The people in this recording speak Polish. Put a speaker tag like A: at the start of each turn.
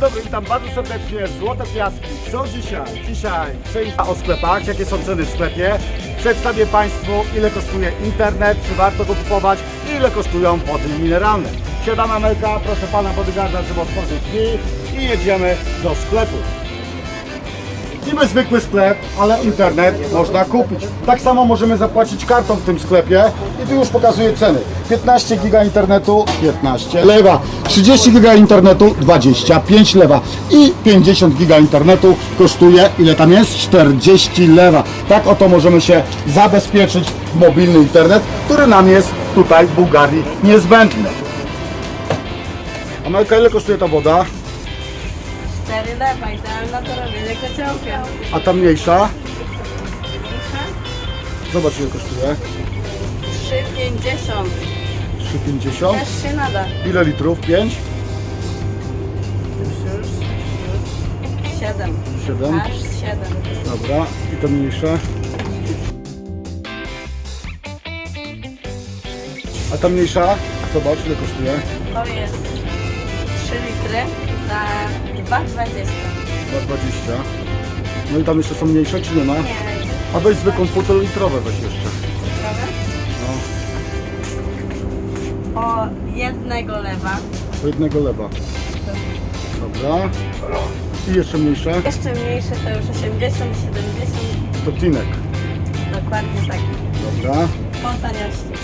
A: dobry, witam bardzo serdecznie. Złote Piaski. Co dzisiaj? Dzisiaj przejść o sklepach, jakie są ceny w sklepie. Przedstawię Państwu, ile kosztuje internet, czy warto go kupować, i ile kosztują wody mineralne. Siadam Amelka, proszę Pana bodyguarda, żeby otworzyć drzwi i jedziemy do sklepu. Niby zwykły sklep, ale internet można kupić. Tak samo możemy zapłacić kartą w tym sklepie i tu już pokazuję ceny. 15 giga internetu 15 lewa, 30 giga internetu 25 lewa i 50 giga internetu kosztuje ile tam jest? 40 lewa. Tak oto możemy się zabezpieczyć w mobilny internet, który nam jest tutaj w Bułgarii niezbędny. Amelka, ile kosztuje ta woda?
B: 4 lewa, idealna do robienia kociołka.
A: A ta mniejsza? Zobacz ile kosztuje.
B: 3,50.
A: 3,50.
B: Też się nada.
A: Ile litrów? 5?
B: 7.
A: 7.
B: Aż 7.
A: Dobra. I to mniejsze? A ta mniejsza? Zobacz ile kosztuje.
B: To jest 3 litry za 2,20.
A: 2,20. No i tam jeszcze są mniejsze, czy nie ma?
B: Nie,
A: A weź zwykłą półtorolitrowe weź jeszcze. No.
B: O jednego lewa.
A: Do jednego lewa. Dobra. I jeszcze mniejsze.
B: Jeszcze mniejsze to już 80, 70.
A: To tinek.
B: Dokładnie tak.
A: Dobra.
B: Po taniości.